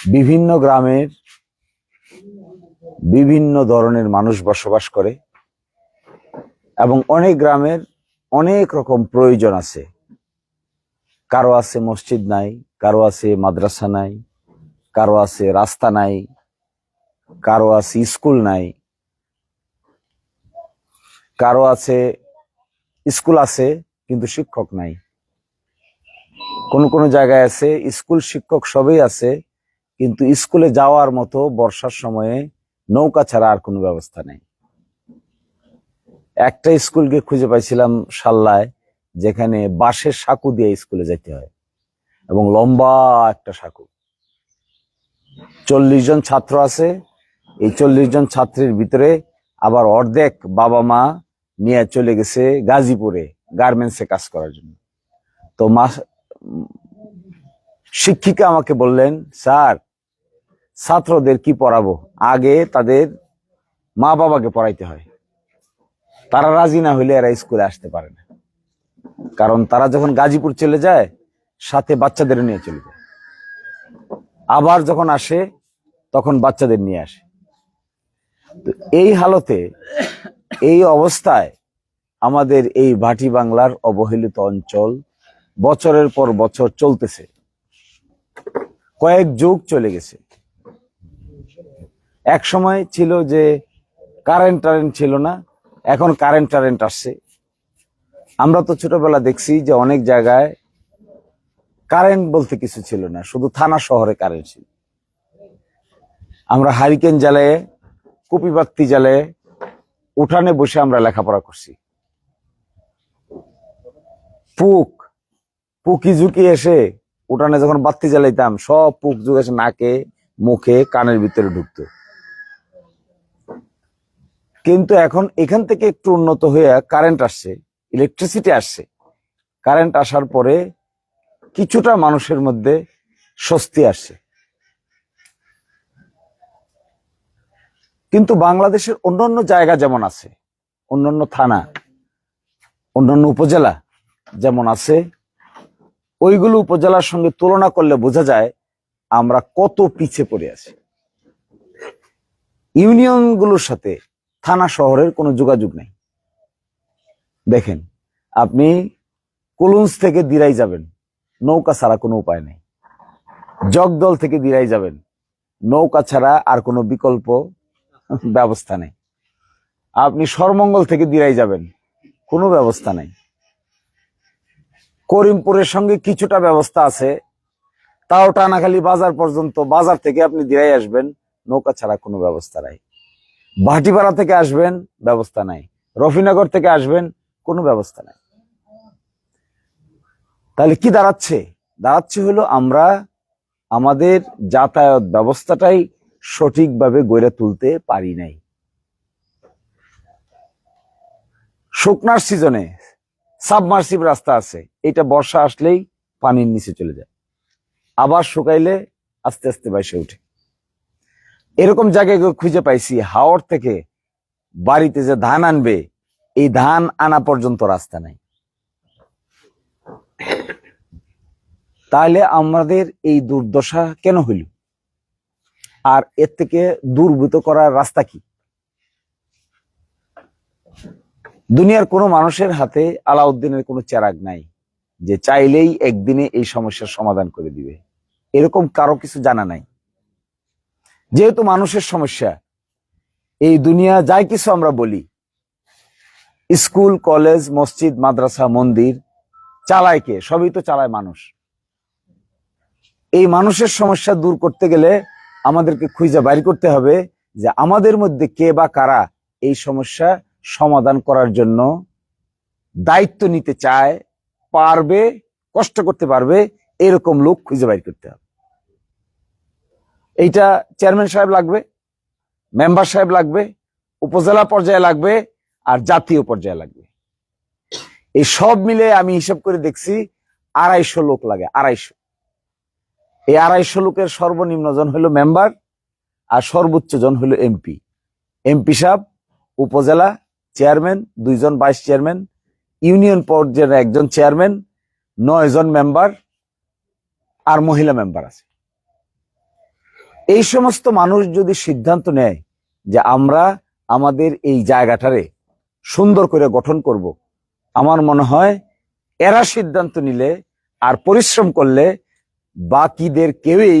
বিভিন্ন গ্রামের বিভিন্ন ধরনের মানুষ বসবাস করে এবং অনেক গ্রামের অনেক রকম প্রয়োজন আছে। কারও আছে মসজিদ নাই, কারও আছে মাদ্রাসা নাই, কারও আছে রাস্তা নাই, কারও আছে স্কুল নাই, কারও আছে স্কুল আছে কিন্তু শিক্ষক নাই। কোন কোন জায়গায় আছে, স্কুল শিক্ষক সবই আছে কিন্তু স্কুলে যাওয়ার মতো বর্ষার সময়ে নৌকা ছাড়া আর কোনো ব্যবস্থা নেই। একটা স্কুলকে খুঁজে পাইছিলাম সাল্লায় যেখানে বাঁশের সাঁকু দিয়ে স্কুলে যেতে হয় এবং লম্বা একটা সাঁকু। চল্লিশ জন ছাত্র আছে, এই চল্লিশ জন ছাত্রের ভিতরে আবার অর্ধেক বাবা মা নিয়ে চলে গেছে গাজীপুরে গার্মেন্টসে কাজ করার জন্য। তো মা শিক্ষিকা আমাকে বললেন, স্যার ছাত্রদের কি পড়াবো? আগে তাদের মা বাবাকে পড়াইতে হয়। তারা রাজি না হইলে এরা স্কুলে আসতে পারে না। কারণ তারা যখন গাজীপুর চলে যায়, সাথে বাচ্চাদের নিয়ে চলে যায়। আবার যখন আসে, তখন বাচ্চাদের নিয়ে আসে। তো এই হালতে, এই অবস্থায় আমাদের এই ভাটি বাংলার অবহেলিত অঞ্চল বছরের পর বছর চলতেছে। কয়েক যুগ চলে গেছে। এক সময় ছিল যে কারেন্ট টারেন্ট ছিল না, এখন কারেন্ট টারেন্ট আসছে। আমরা তো ছোটবেলা দেখছি যে অনেক জায়গায় কারেন্ট বলতে কিছু ছিল না, শুধু থানা শহরে কারেন্ট ছিল। আমরা হারিকেন জ্বালায়ে কুপিবাত্তি জ্বালায়ে উঠানে বসে আমরা লেখাপড়া করছি। পুক, পুকি ঝুঁকি এসে উঠানে যখন বাত্তি জ্বালাইতাম, সব পুক ঝুঁক এসে নাকে, মুখে, কানের ভিতরে ঢুকতো। কিন্তু এখন এখান থেকে একটু উন্নত হয়ে কারেন্ট আসছে ইলেকট্রিসিটি আসছে। কারেন্ট আসার পরে কিছুটা মানুষের মধ্যে স্বস্তি আসছে। কিন্তু বাংলাদেশের অন্যান্য জায়গা যেমন আছে, অন্যান্য থানা, অন্যান্য উপজেলা যেমন আছে, ওইগুলো উপজেলার সঙ্গে তুলনা করলে বোঝা যায় আমরা কত পিছে পড়ে আছি। ইউনিয়নগুলোর সাথে থানা শহরের কোনো যোগাযোগ নেই। দেখেন, আপনি কুলুন্স থেকে দিরাই যাবেন, নৌকা ছাড়া কোনো উপায় নেই। জগদল থেকে দিরাই যাবেন, নৌকা ছাড়া আর কোনো বিকল্প ব্যবস্থা নেই। আপনি সরমঙ্গল থেকে দিরাই যাবেন, কোনো ব্যবস্থা নেই। করিমপুরের সঙ্গে কিছুটা ব্যবস্থা আছে, তাও টানাখালি বাজার পর্যন্ত বাজার থেকে আপনি দিরাই আসবেন, নৌকা ছাড়া কোনো ব্যবস্থা নাই। ভাটিপাড়া থেকে আসবেন, ব্যবস্থা নাই। রফিনগর থেকে আসবেন, কোনো ব্যবস্থা নাই। তাহলে কি দাঁড়াচ্ছে? দাঁড়াচ্ছে হলো আমরা আমাদের যাতায়াত ব্যবস্থাটাই সঠিকভাবে গড়ে তুলতে পারি নাই। শুকনার সিজনে সাবমার্সিভ রাস্তা আছে, এটা বর্ষা আসলেই পানির নিচে চলে যায়। আবার শুকাইলে আস্তে আস্তে বাইসে উঠে। এরকম জায়গায় খুঁজে পাইছি হাওড় থেকে বাড়িতে যে ধান আনবে, এই ধান আনা পর্যন্ত রাস্তা নাই। তাহলে আমাদের এই দুর্দশা কেন হইল? আর এর থেকে দুর্বৃত করার রাস্তা কি? দুনিয়ার কোনো মানুষের হাতে আলাউদ্দিনের কোনো চেরাগ নাই, যে চাইলেই একদিনে এই সমস্যার সমাধান করে দিবে। এরকম কারও কিছু জানা নাই। যেহেতু মানুষের সমস্যা, এই দুনিয়া যাই কিছু আমরা বলি। স্কুল, কলেজ, মসজিদ, মাদ্রাসা, মন্দির, চালায় কে? সবই তো চালায় মানুষ। এই মানুষের সমস্যা দূর করতে গেলে আমাদেরকে খুঁজে বাইর করতে হবে যে আমাদের মধ্যে কে বা কারা এই সমস্যা সমাধান করার জন্য দায়িত্ব নিতে চায়, পারবে, কষ্ট করতে পারবে, এরকম লোক খুঁজে বাইর করতে হবে। এইটা চেয়ারম্যান সাহেব লাগবে মেম্বার সাহেব লাগবে, উপজেলা পর্যায়ে লাগবে আর জাতীয় পর্যায়ে লাগবে। এই সব মিলে আমি হিসাব করে দেখছি আড়াইশো লোক লাগে, আড়াইশো। এই আড়াইশো লোকের সর্বনিম্ন জন হলো মেম্বার আর সর্বোচ্চ জন হলো এমপি এমপি সাহেব, উপজেলা চেয়ারম্যান দুইজন ভাইস চেয়ারম্যান ইউনিয়ন পর্যায়ের একজন চেয়ারম্যান নয় জন মেম্বার আর মহিলা মেম্বার আছে। এই সমস্ত মানুষ যদি সিদ্ধান্ত নেয় যে আমরা আমাদের এই জায়গাটারে সুন্দর করে গঠন করব, আমার মনে হয় এরা সিদ্ধান্ত নিলে আর পরিশ্রম করলে বাকিদের কেউই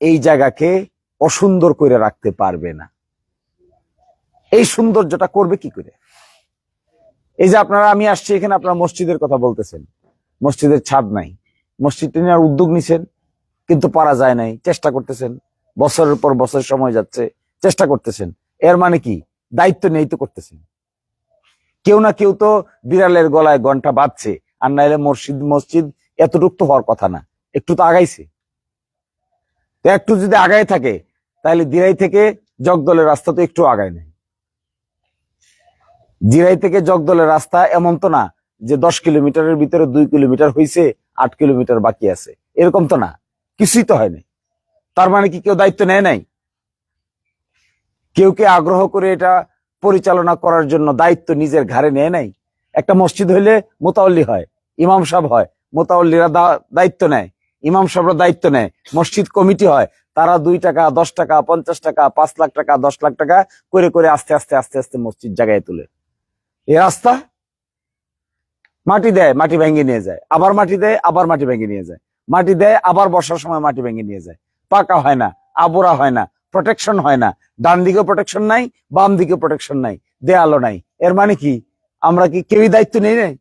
এই জায়গাকে অসুন্দর করে রাখতে পারবে না। এই সৌন্দর্যটা করবে কি করে? এই যে আপনারা, আমি আসছি এখানে, আপনারা মসজিদের কথা বলতেছেন। মসজিদের ছাদ নাই। মসজিদটা নেওয়ার উদ্যোগ নিছেন, কিন্তু পারা যায় নাই, চেষ্টা করতেছেন। বছরের পর বছর সময় যাচ্ছে, চেষ্টা করতেছেন। এর মানে কি? দায়িত্ব নেই তো করতেছেন। কেউ না কেউ তো বিড়ালের গলায় ঘণ্টা বাজছে আর নাইলে মসজিদ মসজিদ এতটুক তো হওয়ার কথা না। একটু তো আগাইছে। তো একটু যদি আগায় থাকে তাহলে দিরাই থেকে জগদলের রাস্তা তো একটু আগায় নেই জিরাই থেকে জগদলের রাস্তা এমন তো না যে দশ কিলোমিটারের ভিতরে দুই কিলোমিটার হয়েছে আট কিলোমিটার বাকি আছে। এরকম তো না। কিছুই তো হয়নি তার মানে কি কেউ দায়িত্ব নেয় নাই? কেউ কে আগ্রহ করে এটা পরিচালনা করার জন্য দায়িত্ব নিজের ঘাড়ে নেয় নাই? একটা মসজিদ হইলে মোতাউল্লি হয়, ইমাম সাহেব হয় মোতাল্লিরা দা- দায়িত্ব নেয়, ইমাম সাহেবরা দায়িত্ব নেয়, মসজিদ কমিটি হয়, তারা দুই টাকা, দশ টাকা, পঞ্চাশ টাকা, পাঁচ লাখ টাকা, দশ লাখ টাকা করে করে আস্তে আস্তে আস্তে আস্তে মসজিদ জায়গায় তুলে। এ রাস্তা মাটি দেয়, মাটি ভেঙে নিয়ে যায়, আবার মাটি দেয়, আবার মাটি ভেঙে নিয়ে যায়। মাটি দেয়, আবার বর্ষার সময় মাটি ভেঙে নিয়ে যায়। পাকা হয় না, আবরা হয় না প্রোটেকশন হয় না। ডান দিকে প্রোটেকশন নাই, বাম দিকে প্রোটেকশন নাই, দেয়ালও নাই। এর মানে কি? আমরা কি কেউই দায়িত্ব নেই নাই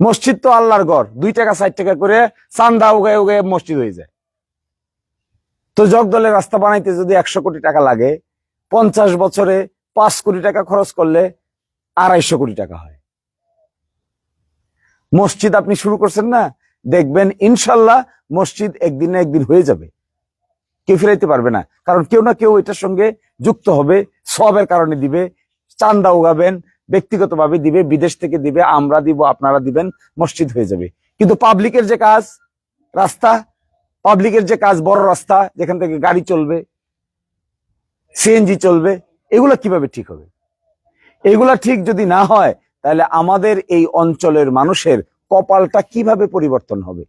মসজিদ তো আল্লাহর ঘর, দুই টাকা ষাট টাকা করে চান্দা উগায় উগায় মসজিদ হয়ে যায়। তো জগদলের রাস্তা বানাইতে যদি একশো কোটি টাকা লাগে, পঞ্চাশ বছরে পাঁচ কোটি টাকা খরচ করলে আড়াইশো কোটি টাকা হয়। মসজিদ আপনি শুরু করছেন না দেখবেন ইনশাল্লাহ মসজিদ একদিন না একদিন হয়ে যাবে। কেউ ফিরাইতে পারবে না। কারণ কেউ না কেউ এটার সঙ্গে যুক্ত হবে সবের কারণে দিবে, চান্দা উগাবেন, ব্যক্তিগতভাবে দিবে, বিদেশ থেকে দিবে, আমরা দিব, আপনারা দিবেন, মসজিদ হয়ে যাবে। কিন্তু পাবলিকের যে কাজ, রাস্তা, পাবলিকের যে কাজ, বড় রাস্তা, যেখান থেকে গাড়ি চলবে সিএনজি চলবে, এগুলো কীভাবে ঠিক হবে? এগুলা ঠিক যদি না হয়, তাহলে আমাদের এই অঞ্চলের মানুষের কপালটা কীভাবে পরিবর্তন হবে?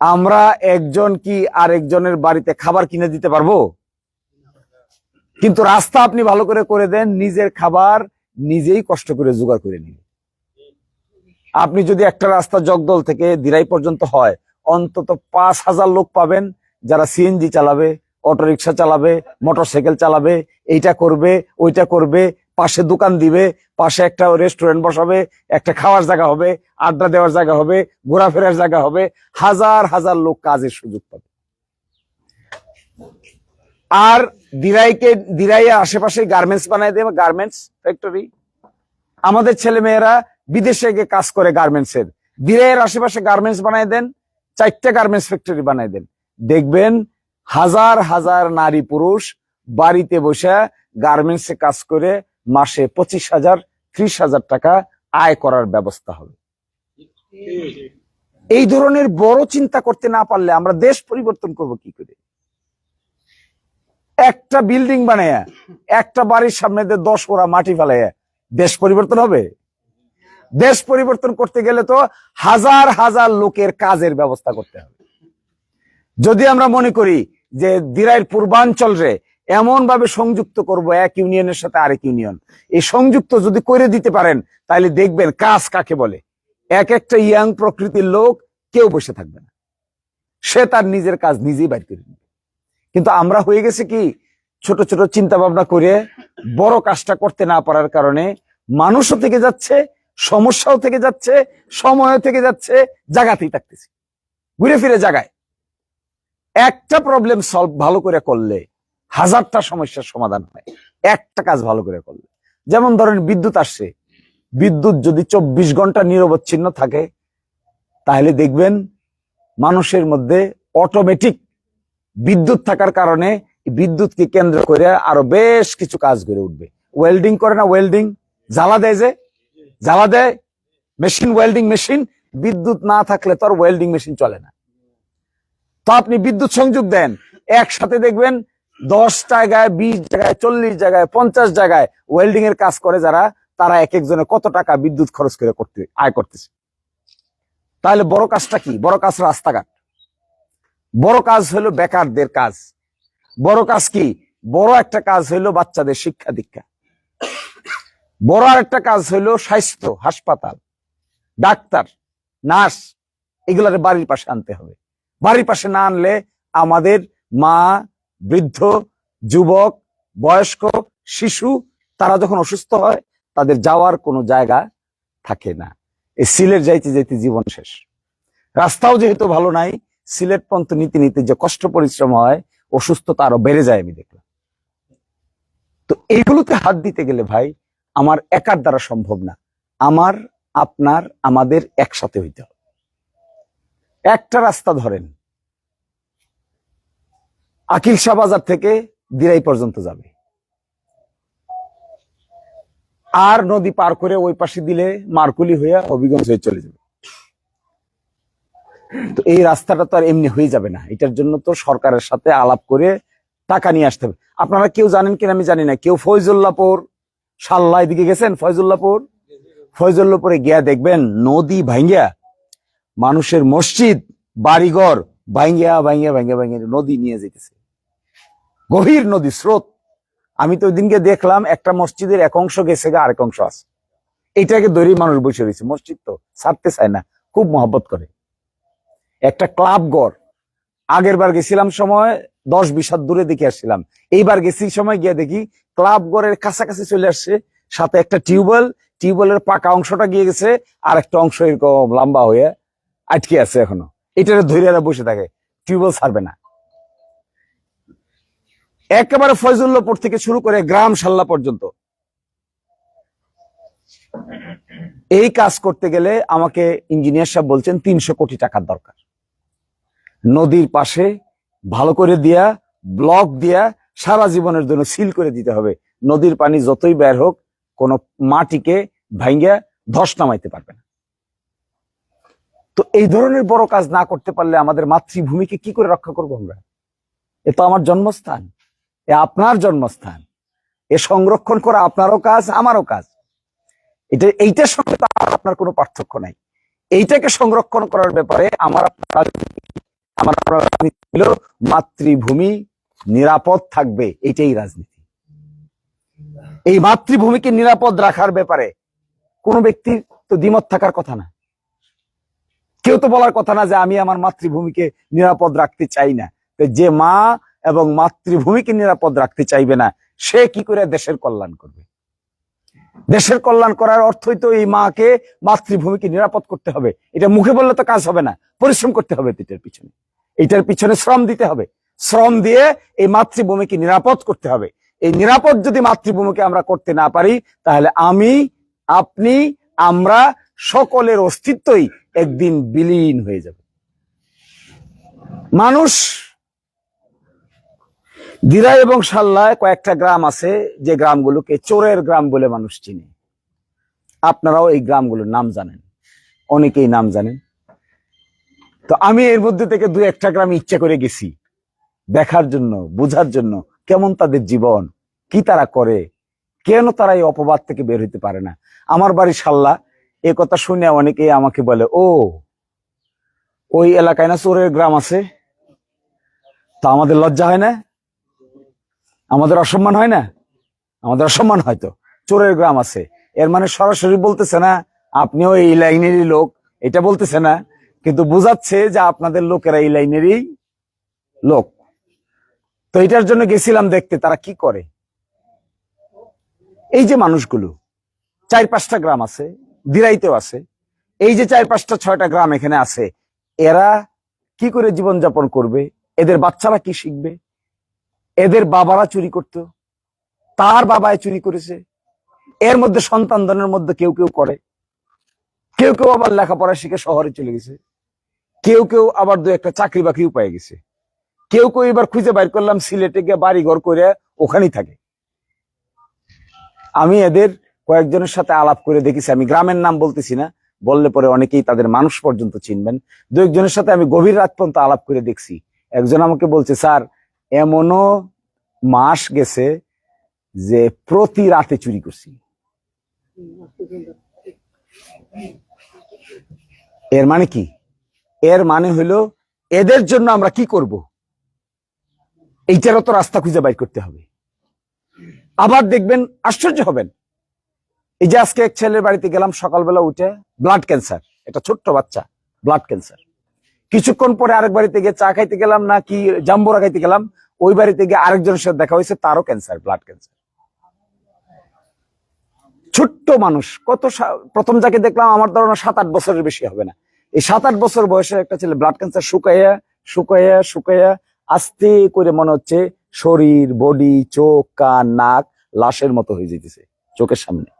আমরা একজন কি আরেকজনের বাড়িতে খাবার কিনে দিতে পারব? কিন্তু রাস্তা আপনি ভালো করে করে দেন, নিজের খাবার নিজেই কষ্ট করে জোগাড় করে নিন। আপনি যদি একটা রাস্তা জগদল থেকে দিরাই পর্যন্ত হয়, অন্তত পাঁচ হাজার লোক পাবেন যারা সিএনজি চালাবে, অটোরিকশা চালাবে, মোটরসাইকেল চালাবে, এইটা করবে, ওইটা করবে পাশে দোকান দিবে, পাশে একটা রেস্টুরেন্ট বসাবে, একটা খাওয়ার জায়গা হবে, আড্ডা দেওয়ার জায়গা হবে, ঘোরাফেরার জায়গা হবে, হাজার হাজার লোক কাজের সুযোগ পাবে। আর দিরাইকে, দিরাইয়ের আশেপাশে গার্মেন্টস বানাই দেবে গার্মেন্টস ফ্যাক্টরি আমাদের ছেলে মেয়েরা বিদেশে গিয়ে কাজ করে গার্মেন্টস এর দিরাইয়ের আশেপাশে গার্মেন্টস বানাই দেন, চারটে গার্মেন্টস ফ্যাক্টরি বানাই দেন। দেখবেন, হাজার হাজার নারী পুরুষ বাড়িতে বসে গার্মেন্টসে কাজ করে মাসে পঁচিশ হাজার, ত্রিশ হাজার টাকা আয় করার ব্যবস্থা হবে। এই ধরনের বড় চিন্তা করতে না পারলে আমরা দেশ পরিবর্তন করব কি করে? একটা বিল্ডিং বানায়া, একটা বাড়ির সামনে দশ ওরা মাটি ফেলাইয়া দেশ পরিবর্তন হবে? দেশ পরিবর্তন করতে গেলে তো হাজার হাজার লোকের কাজের ব্যবস্থা করতে হবে। যদি আমরা মনে করি যে দিরাইয়ের পূর্বাঞ্চল রে এমন ভাবে সংযুক্ত করব এক ইউনিয়নের সাথে আরেক ইউনিয়ন। এই সংযুক্ত যদি করে দিতে পারেন, তাহলে দেখবেন কাজ কাকে বলে? এক একটা ইয়াং প্রকৃতির লোক কেউ বসে থাকবে না। সে তার নিজের কাজ নিজেই বাইর করে নেবে। কিন্তু আমরা হয়ে গেছে কি? ছোট ছোট চিন্তা ভাবনা করে বড় কাজটা করতে না পারার কারণে মানুষও থেকে যাচ্ছে, সমস্যাও থেকে যাচ্ছে, সময়ও থেকে যাচ্ছে, জায়গাতেই থাকতেছে। ঘুরে ফিরে জায়গায়। একটা প্রবলেম সলভ ভালো করে করলে হাজারটা সমস্যার সমাধান হয়। একটা কাজ ভালো করে করলে। যেমন ধরেন বিদ্যুৎ আসছে। বিদ্যুৎ যদি চব্বিশ ঘণ্টা নিরবচ্ছিন্ন থাকে, তাহলে দেখবেন মানুষের মধ্যে অটোমেটিক বিদ্যুৎ থাকার কারণে বিদ্যুৎকে কেন্দ্র করে আরও বেশ কিছু কাজ করে উঠবে। ওয়েল্ডিং করে না ওয়েল্ডিং জ্বালা দেয় যে। জ্বালা দেয়। মেশিন ওয়েল্ডিং মেশিন বিদ্যুৎ না থাকলে তো আর ওয়েল্ডিং মেশিন চলে না। তো আপনি বিদ্যুৎ সংযোগ দেন। একসাথে দেখবেন দশ জায়গায়, বিশ জায়গায়, চল্লিশ জায়গায়, পঞ্চাশ জায়গায় ওয়েল্ডিং এর কাজ করে যারা, তারা এক একজনে কত টাকা বিদ্যুৎ খরচ করে করতে, আয় করতেছে। তাহলে বড় কাজটা কি? বড় কাজ রাস্তাঘাট। বড় কাজ হলো বেকারদের কাজ। বড় কাজ কি? বড় একটা কাজ হলো বাচ্চাদের শিক্ষা দীক্ষা। বড় আর একটা কাজ হলো স্বাস্থ্য, হাসপাতাল, ডাক্তার, নার্স, এগুলার বাড়ির পাশে আনতে হবে। বাড়ির পাশে না আনলে আমাদের মা বৃদ্ধ, যুবক, বয়স্ক, শিশু, তারা যখন অসুস্থ হয়, তাদের যাওয়ার কোনো জায়গা থাকে না। এই সিলেট যাইতে যাইতে জীবন শেষ। রাস্তাও যেহেতু ভালো নাই, সিলেট পর্যন্ত নিতে নিতে যে কষ্ট পরিশ্রম হয়, অসুস্থতা আরও বেড়ে যায় আমি দেখলাম। তো এইগুলোতে হাত দিতে গেলে ভাই, আমার একার দ্বারা সম্ভব না। আমার, আপনার, আমাদের একসাথে হইতে হবে। একটা রাস্তা ধরেন আকিল শাহ বাজার থেকে দিরাই পর্যন্ত যাবে। আর নদী পার করে ওই পাশে দিলে মারকুলি হয়ে হবিগঞ্জ হয়ে চলে যাবে। তো এই রাস্তাটা তো আর এমনি হয়ে যাবে না। এটার জন্য তো সরকারের সাথে আলাপ করে টাকা নিয়ে আসতে হবে। আপনারা কেউ জানেন কিনা আমি জানি না। কেউ ফয়জুল্লাপুর সাল্লা এদিকে গেছেন ফয়জুল্লাপুর ফয়জুল্লাপুরে গিয়া দেখবেন নদী ভাঙ্গিয়া মানুষের মসজিদ, বাড়িঘর ভাঙ্গিয়া ভাঙ্গিয়া ভাঙ্গিয়া ভাঙ্গিয়া নদী নিয়ে যেতেছে গভীর নদী স্রোত। আমি তো ওই দিনকে দেখলাম একটা মসজিদের এক অংশ গেছে গা, আরেক অংশ আছে। এটাকে দৈরি মানুষ বসে রয়েছে। মসজিদ তো ছাড়তে চায় না, খুব মহব্বত করে। একটা ক্লাব গড় আগের বার গেছিলাম সময় দশ বিশ দূরে দেখে আসছিলাম। এইবার গেছি সময় গিয়ে দেখি ক্লাব গড়ের কাছাকাছি চলে আসছে। সাথে একটা টিউবওয়েল। টিউবওয়েলের পাকা অংশটা গিয়ে গেছে, আর একটা অংশ এরকম লম্বা হয়ে আটকে আছে এখনও। এটারে ধরে এরা বসে থাকে। টিউবওয়েল ছাড়বে না। একেবারে ফয়জুল্লাপুর থেকে শুরু করে গ্রাম সাল্লা পর্যন্ত। এই কাজ করতে গেলে আমাকে ইঞ্জিনিয়ার সাহেব বলছেন, তিনশো কোটি টাকার দরকার। নদীর পাশে ভালো করে দিয়া, ব্লক দিয়া সারা জীবনের জন্য সিল করে দিতে হবে। নদীর পানি যতই বের হোক, কোন মাটিকে ভাঙ্গা ধস নামাইতে পারবে না। তো এই ধরনের বড় কাজ না করতে পারলে আমাদের মাতৃভূমিকে কি করে রক্ষা করব আমরা? এ তো আমার জন্মস্থান। এ আপনার জন্মস্থান। এ সংরক্ষণ করা আপনারও কাজ, আমারও কাজ। এটা, এইটার সঙ্গে আপনার কোনো পার্থক্য নাই। এইটাকে সংরক্ষণ করার ব্যাপারে আমার আমার আপনার রাজনীতি হলো মাতৃভূমি নিরাপদ থাকবে এটাই রাজনীতি। এই মাতৃভূমিকে নিরাপদ রাখার ব্যাপারে কোন ব্যক্তির তো দ্বিমত থাকার কথা না। কেউ তো বলার কথা না যে আমি আমার মাতৃভূমিকে নিরাপদ রাখতে চাই না। যে মা এবং মাতৃভূমিকে নিরাপদ রাখতে চাইবে না, সে কি করে দেশের কল্যাণ করবে? দেশের কল্যাণ করার অর্থই তো এই মাকে মাতৃভূমিকে নিরাপদ করতে হবে। এটা মুখে বললে তো কাজ হবে না, পরিশ্রম করতে হবে এটার পিছনে। এটার পিছনে শ্রম দিতে হবে। শ্রম দিয়ে এই মাতৃভূমিকে নিরাপদ করতে হবে। এই নিরাপদ যদি মাতৃভূমিকে আমরা করতে না পারি, তাহলে আমি, আপনি, আমরা সকলের অস্তিত্বই একদিন বিলীন হয়ে যাবে। মানুষ দিরা এবং সাল্লায় কয়েকটা গ্রাম আছে, যে গ্রামগুলোকে চোরের গ্রাম বলে মানুষ চিনে। আপনারাও এই গ্রামগুলোর নাম জানেন। অনেকেই নাম জানেন। তো আমি এর মধ্যে থেকে দু একটা গ্রাম ইচ্ছা করে গেছি। দেখার জন্য, বোঝার জন্য, কেমন তাদের জীবন, কি তারা করে, কেন তারা এই অপবাদ থেকে বের হইতে পারে না। আমার বাড়ি সাল্লা এ কথা শুনে অনেকেই আমাকে বলে, ও, ওই এলাকায় না চোরের গ্রাম আছে? তা আমাদের লজ্জা হয় না? আমাদের অসম্মান হয় না? আমাদের অসম্মান হয়তো চোরের গ্রাম আছে। এর মানে সরাসরি বলতেছে না আপনিও এই লাইনেরই লোক, এটা বলতেছে না। কিন্তু বোঝাচ্ছে যে আপনাদের লোকেরা এই লাইনেরই লোক। তো এটার জন্য গেছিলাম দেখতে, তারা কি করে? এই যে মানুষগুলো, চার পাঁচটা গ্রাম আছে, দিরাইতেও আছে। এই যে চার পাঁচটা, ছয়টা গ্রাম এখানে আছে, এরা কি করে জীবনযাপন করবে? এদের বাচ্চারা কি শিখবে? এদের বাবারা চুরি করত। তার বাবায় চুরি করেছে। এর মধ্যে সন্তানদের মধ্যে কেউ কেউ করে। কেউ কেউ আবার লেখাপড়া শিখে শহরে চলে গেছে। কেউ কেউ আবার দু একটা চাকরি বাকরিও পেয়ে গেছে। কেউ কেউ এবার খুঁজে বাইর করলাম সিলেটে গিয়ে বাড়ি ঘর করে ওখানেই থাকে। আমি এদের কয়েকজনের সাথে আলাপ করে দেখেছি। আমি গ্রামের নাম বলতেছি না। বললে পরে অনেকেই তাদের মানুষ পর্যন্ত চিনবেন। দু একজনের সাথে আমি গভীর রাত পর্যন্ত আলাপ করে দেখছি। একজন আমাকে বলছে, স্যার এমনও মাস গেছে যে প্রতি রাতে চুরি করছি। এর মানে কি? এর মানে হইল এদের জন্য আমরা কি করব? এইটারও তো রাস্তা খুঁজে বাইর করতে হবে। আবার দেখবেন, আশ্চর্য হবেন। এই যে আজকে এক ছেলের বাড়িতে গেলাম সকালবেলা উঠে ব্লাড ক্যান্সার এটা ছোট্ট বাচ্চা ব্লাড ক্যান্সার কিছুক্ষণ পরে আরেক বাড়িতে গিয়ে চা খাইতে গেলাম না কি জাম্বুরা খাইতে গেলাম, ওই বাড়িতে গিয়ে আরেকজনের সাথে দেখা হয়েছে, তারও ক্যান্সার ব্লাড ক্যান্সার ছোট্ট মানুষ, কত প্রথম যাকে দেখলাম আমার ধারণা সাত আট বছরের বেশি হবে না। এই সাত আট বছর বয়সের একটা ছেলে ব্লাড ক্যান্সার শুকাইয়া শুকাইয়া শুকাইয়া আস্তে করে মনে হচ্ছে শরীর বডি চোখ, কান, নাক লাশের মতো হয়ে যেতেছে চোখের সামনে।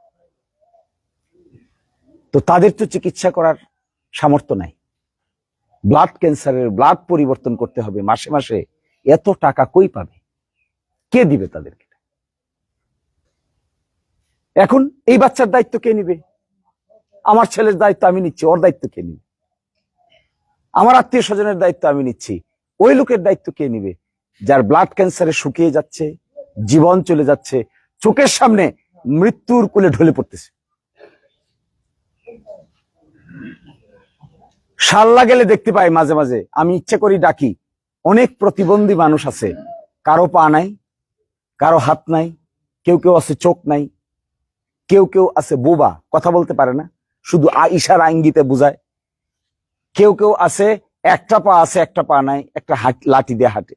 তো তাদের তো চিকিৎসা করার সামর্থ্য নাই। ব্লাড ক্যান্সারের ব্লাড পরিবর্তন করতে হবে মাসে মাসে, এত টাকা কই পাবে? কে দিবে তাদেরকে? এখন এই বাচ্চার দায়িত্ব কে নিবে? আমার ছেলের দায়িত্ব আমি নিচ্ছি, ওর দায়িত্ব কে নিবে? আমার আত্মীয় স্বজনের দায়িত্ব আমি নিচ্ছি, ওই লোকের দায়িত্ব কে নিবে? যার ব্লাড ক্যান্সারে শুকিয়ে যাচ্ছে, জীবন চলে যাচ্ছে, চোখের সামনে মৃত্যুর কোলে ঢলে পড়তেছে। সাল্লা গেলে দেখতে পাই মাঝে মাঝে। আমি ইচ্ছে করি ডাকি। অনেক প্রতিবন্ধী মানুষ আছে। কারও পা নাই, কারও হাত নাই, কেউ কেউ আছে চোখ নাই, কেউ কেউ আছে বোবা, কথা বলতে পারে না, শুধু আ- ইশারা ইঙ্গিতে বুঝায়। কেউ কেউ আছে, একটা পা আছে, একটা পা নাই, একটা লাঠি দিয়ে হাঁটে।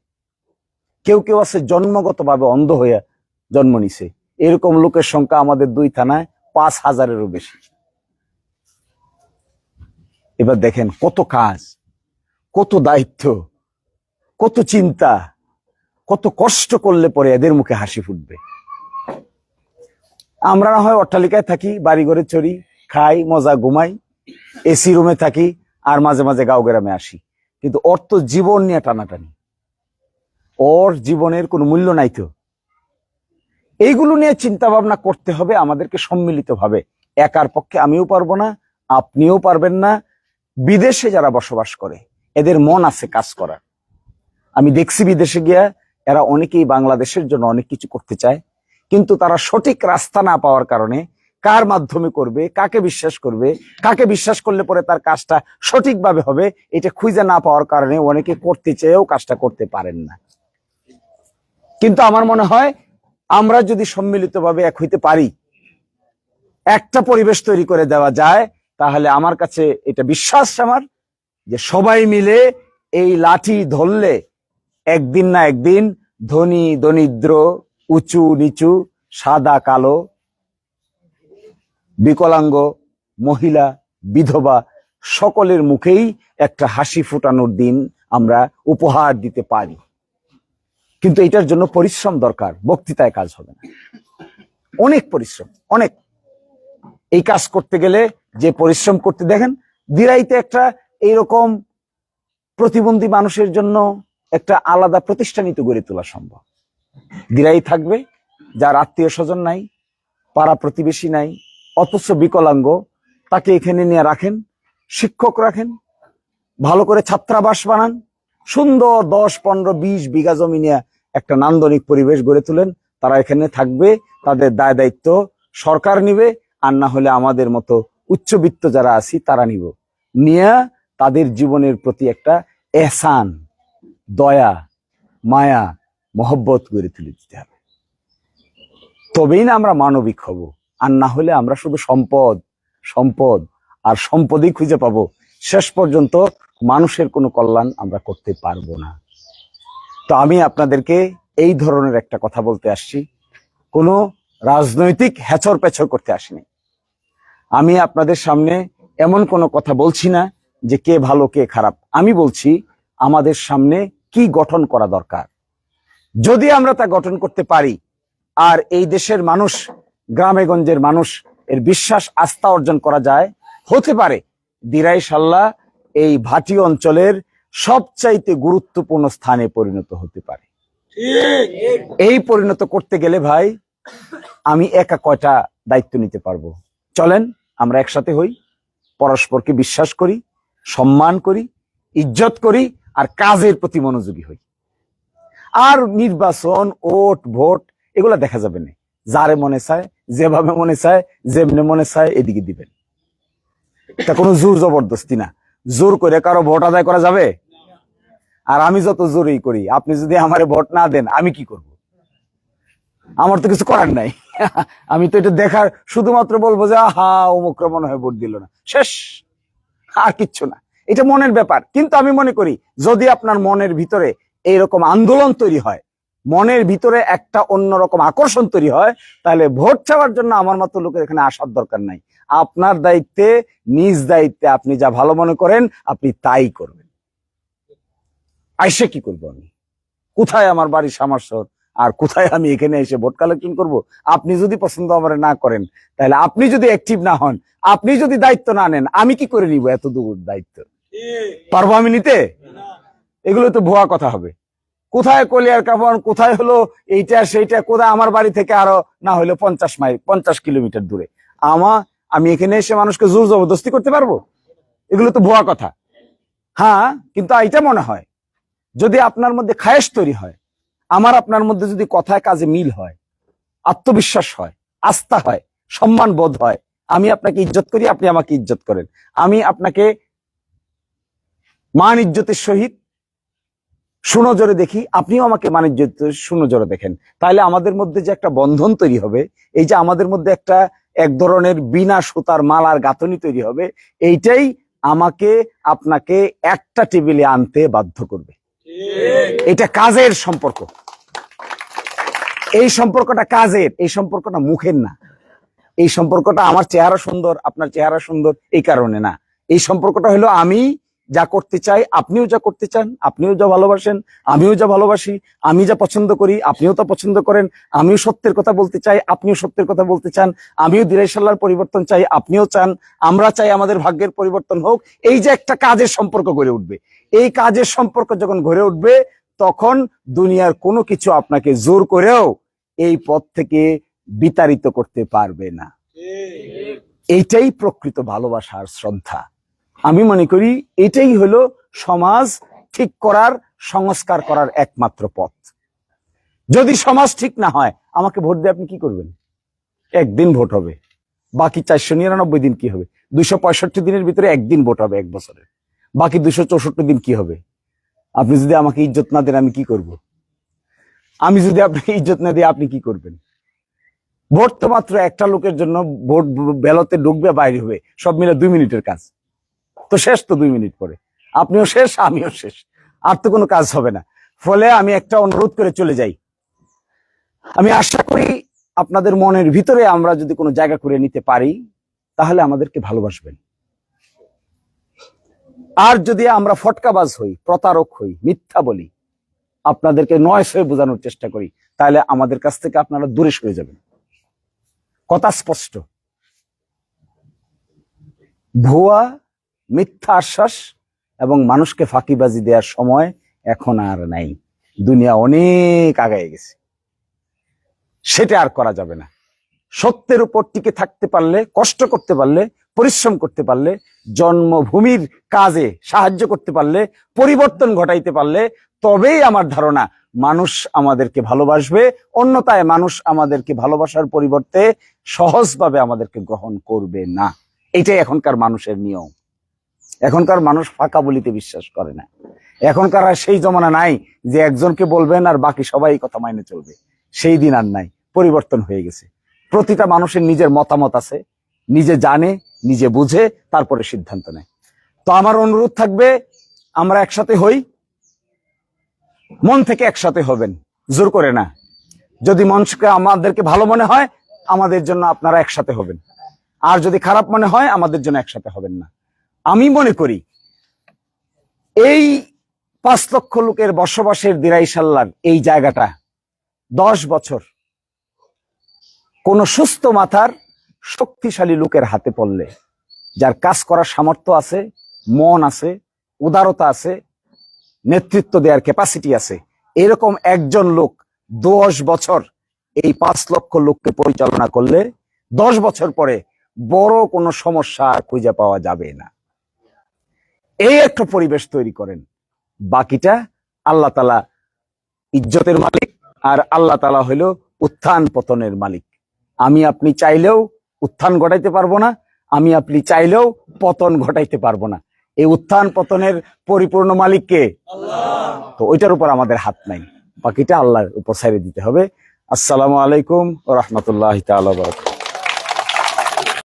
কেউ কেউ আছে জন্মগতভাবে অন্ধ হয়ে জন্ম নিছে। এরকম লোকের সংখ্যা আমাদের দুই থানায় পাঁচ হাজারেরও বেশি। এবার দেখেন কত কাজ, কত দায়িত্ব, কত চিন্তা, কত কষ্ট করলে পরে এদের মুখে হাসি ফুটবে। আমরা না হয় অট্টালিকায় থাকি বাড়ি ঘরে চড়ি, খাই, মজা ঘুমাই, এসি রুমে থাকি, আর মাঝে মাঝে গাঁও গ্রামে আসি। কিন্তু ওর তো জীবন নিয়ে টানাটানি। ওর জীবনের কোনো মূল্য নাই তো। এইগুলো নিয়ে চিন্তা ভাবনা করতে হবে আমাদেরকে সম্মিলিত ভাবে একার পক্ষে আমিও পারব না, আপনিও পারবেন না বিদেশে যারা বসবাস করে, এদের মন আছে কাজ করার। আমি দেখছি বিদেশে গিয়া এরা অনেকেই বাংলাদেশের জন্য অনেক কিছু করতে চায়, কিন্তু তারা সঠিক রাস্তা না পাওয়ার কারণে কার মাধ্যমে করবে, কাকে বিশ্বাস করবে, কাকে বিশ্বাস করলে পরে তার কাজটা সঠিকভাবে হবে, এটা খুঁজে না পাওয়ার কারণে অনেকে করতে চেয়েও কাজটা করতে পারেন না। কিন্তু আমার মনে হয়, আমরা যদি সম্মিলিতভাবে এক হইতে পারি, একটা পরিবেশ তৈরি করে দেওয়া যায় তাহলে আমার কাছে এটা বিশ্বাস আমার যে সবাই মিলে এই লাঠি ধরলে একদিন না একদিন ধনী, দরিদ্র, উঁচু, নিচু, সাদা, কালো, বিকলাঙ্গ, মহিলা, বিধবা সকলের মুখেই একটা হাসি ফোটানোর দিন আমরা উপহার দিতে পারি। কিন্তু এটার জন্য পরিশ্রম দরকার, বক্তৃতায় কাজ হবে না। অনেক পরিশ্রম, অনেক। এই কাজ করতে গেলে যে পরিশ্রম করতে, দেখেন, দিরাইতে একটা এইরকম প্রতিবন্ধী মানুষের জন্য একটা আলাদা প্রতিষ্ঠানিত গড়ে তোলা সম্ভব। দিরাই থাকবে, যার আত্মীয় স্বজন নাই, পাড়া প্রতিবেশী নাই, অথচ বিকলাঙ্গ, তাকে এখানে নিয়ে রাখেন, শিক্ষক রাখেন, ভালো করে ছাত্রাবাস বানান, সুন্দর দশ, পনেরো, বিশ বিঘা জমি নিয়ে একটা নান্দনিক পরিবেশ গড়ে তোলেন। তারা এখানে থাকবে, তাদের দায় দায়িত্ব সরকার নিবে আর না হলে আমাদের মতো উচ্চবিত্ত যারা আছি, তারা নিব। নিয়ে তাদের জীবনের প্রতি একটা এহসান, দয়া, মায়া, মহব্বত গড়ে তুলে দিতে হবে। তবেই না আমরা মানবিক হব, আর না হলে আমরা শুধু সম্পদ সম্পদ আর সম্পদই খুঁজে পাব। শেষ পর্যন্ত মানুষের কোনো কল্যাণ আমরা করতে পারব না। তো আমি আপনাদেরকে এই ধরনের একটা কথা বলতে আসছি। কোনো রাজনৈতিক হেচর পেছর করতে আসিনি। আমি আপনাদের সামনে এমন কোনো কথা বলছি না যে কে ভালো, কে খারাপ। আমি বলছি, আমাদের সামনে কি গঠন করা দরকার? যদি আমরা তা গঠন করতে পারি, আর এই দেশের মানুষ গ্রামে গঞ্জের মানুষ, এর বিশ্বাস, আস্থা অর্জন করা যায়, হতে পারে, দিরাই সাল্লাহ এই ভাটি অঞ্চলের সবচাইতে গুরুত্বপূর্ণ স্থানে পরিণত হতে পারে। এই পরিণত করতে গেলে ভাই, আমি একা কয়টা দায়িত্ব নিতে পারব? চলেন আমরা একসাথে হই, পরস্পরকে বিশ্বাস করি, সম্মান করি, ইজ্জত করি আর কাজের প্রতি মনোযোগী হই। আর নির্বাচন, ওট, ভোট, এগুলা দেখা যাবে না। যারে মনে চায়, যেভাবে মনে চায়, যেমনে মনে চায়, এদিকে দিবেন। এটা কোনো জোর জবরদস্তি না। জোর করে কারও ভোট আদায় করা যাবে? আর আমি যত জোরেই করি, আপনি যদি আমারে ভোট না দেন, আমি কি করব? আমার তো কিছু করার নাই। আমি তো এটা দেখার শুধুমাত্র বলব যে হা অমুক মনে হয় ভোট দিল না। শেষ। আর কিচ্ছু না। এটা মনের ব্যাপার। কিন্তু আমি মনে করি, যদি আপনার মনের ভিতরে এইরকম আন্দোলন তৈরি হয়, মনের ভিতরে একটা অন্যরকম আকর্ষণ তৈরি হয়, তাহলে ভোট চাওয়ার জন্য আমার মতো লোকের এখানে আসার দরকার নাই। আপনার দায়িত্বে, নিজ দায়িত্বে আপনি যা ভালো মনে করেন, আপনি তাই করবেন। আইসে কি করব আমি? কোথায় আমার বাড়ি সামারসর আর কোথায় আমি এখানে এসে ভোট কালেকশন করব? আপনি যদি পছন্দ আমার না করেন, তাহলে আপনি যদি অ্যাক্টিভ না হন, আপনি যদি দায়িত্ব না নেন, আমি কি করে নিব এত দূর দায়িত্ব? পারব আমি নিতে? এগুলো তো ভুয়া কথা হবে। কোথায় কলিয়ার কাপড় কোথায় হলো এইটা, সেইটা, কোথায় আমার বাড়ি থেকে আরও না হলো পঞ্চাশ মাইল, পঞ্চাশ কিলোমিটার দূরে। আমা, আমি এখানে এসে মানুষকে জোর জবরদস্তি করতে পারব? এগুলো তো ভুয়া কথা। হ্যাঁ কিন্তু এটা মনে হয়, যদি আপনার মধ্যে খায়েশ তৈরি হয় আমার আপনার মধ্যে যদি কথায় কাজে মিল হয় আত্মবিশ্বাস হয় আস্থা হয় সম্মান বোধ হয় আমি আপনাকে ইজ্জত করি আপনি আমাকে ইজ্জত করেন। আমি আপনাকে মান ইজ্জতের সহিত সুনজরে দেখি আপনিও আমাকে মান ইজ্জতের সুনজরে দেখেন। তাহলে আমাদের মধ্যে যে একটা বন্ধন তৈরি হবে এই যে আমাদের মধ্যে একটা এক ধরনের বিনা সুতার মালার গাঁথনি তৈরি হবে এইটাই আমাকে আপনাকে একটা টেবিলে আনতে বাধ্য করবে। এটা কাজের সম্পর্ক। এই সম্পর্কটা কাজের, এই সম্পর্কটা মুখের না। এই সম্পর্কটা আমার চেহারা সুন্দর, আপনার চেহারা সুন্দর, এই কারণে না। এই সম্পর্কটা হলো আমি যা করতে চাই, আপনিও যা করতে চান, আপনিও যা ভালোবাসেন, আমিও যা ভালোবাসি, আমি যা পছন্দ করি, আপনিও তা পছন্দ করেন, আমিও সত্যের কথা বলতে চাই, আপনিও সত্যের কথা বলতে চান, আমিও দিরাইশাল্লার পরিবর্তন চাই, আপনিও চান, আমরা চাই আমাদের ভাগ্যের পরিবর্তন হোক। এই যে একটা কাজের সম্পর্ক গড়ে উঠবে। এই কাজের সম্পর্ক যখন গড়ে উঠবে, তখন দুনিয়ার কোনো কিছু আপনাকে জোর করেও এই পথ থেকে বিতাড়িত করতে পারবে না। এইটাই প্রকৃত ভালোবাসা আর শ্রদ্ধা। আমি মনে করি এটাই হলো সমাজ ঠিক করার, সংস্কার করার একমাত্র পথ। যদি সমাজ ঠিক না হয়, আমাকে ভোট দিয়ে আপনি কি করবেন? একদিন ভোট হবে। বাকি চারশো নিরানব্বই দিন কি হবে? দুইশো পঁয়ষট্টি দিনের ভিতরে একদিন ভোট হবে এক বছরের বাকি দুশো চৌষট্টি দিন কি হবে? আপনি যদি আমাকে ইজ্জত না দেন, আমি কি করব? আমি যদি আপনাকে ইজ্জত না দিই, আপনি কি করবেন? ভোট তো মাত্র একটা লোকের জন্য ভোট ব্যালতে ঢুকবে, বাইরে হবে। সব মিলে দুই মিনিটের কাজ। তো শেষ তো দুই মিনিট পরে। আপনিও শেষ, আমিও শেষ। আর তো কোনো কাজ হবে না। ফলে আমি একটা অনুরোধ করে চলে যাই। আমি আশা করি আপনাদের মনের ভিতরে আমরা যদি কোনো জায়গা করে নিতে পারি, তাহলে আমাদেরকে ভালোবাসবেন। আর যদি আমরা ফটকাবাজ হই, প্রতারক হই, মিথ্যা বলি আপনাদেরকে নয় সয়ে বোঝানোর চেষ্টা করি, তাহলে আমাদের কাছ থেকে আপনারা দূরে সরে যাবেন। কথা স্পষ্ট। ভুয়া, মিথ্যা আশ্বাস এবং মানুষকে ফাঁকিবাজি দেওয়ার সময় এখন আর নাই। দুনিয়া অনেক আগায় গেছে। সেটা আর করা যাবে না। সত্যের উপর টিকে থাকতে পারলে, কষ্ট করতে পারলে, পরিশ্রম করতে পারলে, জন্মভূমির কাজে সাহায্য করতে পারলে, পরিবর্তন ঘটাইতে পারলে তবেই আমার ধারণা মানুষ আমাদেরকে ভালোবাসবে। অন্যতায় মানুষ আমাদেরকে ভালোবাসার পরিবর্তে সহজভাবে আমাদেরকে গ্রহণ করবে না। এটাই এখনকার মানুষের নিয়ম। এখনকার মানুষ ফাঁকা বলিতে বিশ্বাস করে না। এখনকার আর সেই জমানা নাই যে একজনকে বলবেন আর বাকি সবাই কথা মাইনে চলবে। সেই দিন আর নাই, পরিবর্তন হয়ে গেছে। প্রতিটা মানুষের নিজের মতামত আছে, নিজে জানে, নিজে বুঝে, তারপরে সিদ্ধান্ত নেয়। তো আমার অনুরোধ থাকবে, আমরা একসাথে হই। মন থেকে একসাথে হবেন। জোর করে না। যদি মনকে আমাদেরকে ভালো মনে হয়, আমাদের জন্য আপনারা একসাথে হবেন। আর যদি খারাপ মনে হয়, আমাদের জন্য একসাথে হবেন না। আমি মনে করি, এই পাঁচ লক্ষ লোকের বসবাসের দিরাইশাল্লার এই জায়গাটা দশ বছর কোন সুস্থ মাথার শক্তিশালী লোকের হাতে পড়লে, যার কাজ করার সামর্থ্য আছে, মন আছে, উদারতা আছে নেতৃত্ব দেওয়ার ক্যাপাসিটি আছে। এরকম একজন লোক দশ বছর এই পাঁচ লক্ষ লোককে পরিচালনা করলে দশ বছর পরে বড় কোনো সমস্যা খুঁজে পাওয়া যাবে না। এই একটা পরিবেশ তৈরি করেন। বাকিটা আল্লাহ তালা ইজ্জতের মালিক আর আল্লাহ তালা হইল উত্থান পতনের মালিক। আমি আপনি চাইলেও উত্থান ঘটাইতে পারব না, আমি আপনি চাইলেও পতন ঘটাইতে পারব না। এই উত্থান পতনের পরিপূর্ণ মালিককে? তো ওইটার উপর আমাদের হাত নাই। বাকিটা আল্লাহর উপর ছেড়ে দিতে হবে। আসসালামু আলাইকুম রহমতুল্লাহ তালা